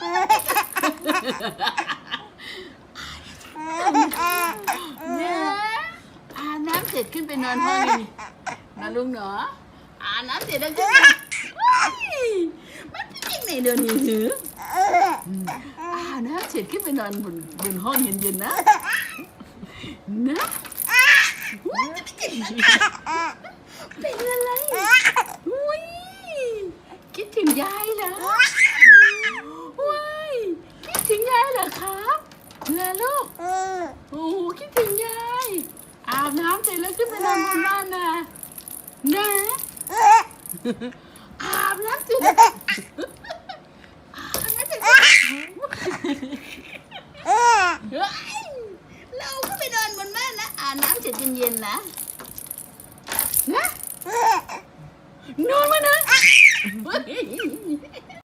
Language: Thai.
เนี่ยอาน้ำเสร็จขึ้นไปนอนห้องนี่นะลุงเนาะอาน้ำเสร็จแล้วขึ้นไปมันเป็นยังไงเดินนี้หืออาน้ำเสร็จขึ้นไปนอนบนบนห้องเย็นๆนะนะเป็นอะไรอุ้ยคิดถึงยายเหรอ อครับเหรอลูกโอ้โหคิดถึงยายอาบน้ำเสร็จแล้วขึ้นไปนอนบนบ้านนะนะอาบน้ำเสร็จแล้วอาบน้ำเสร็จแล้วเฮ้ยเราก็ไปนอนบนบ้านนะอาบน้ำเสร็จเย็นๆนะนะนอนมานะ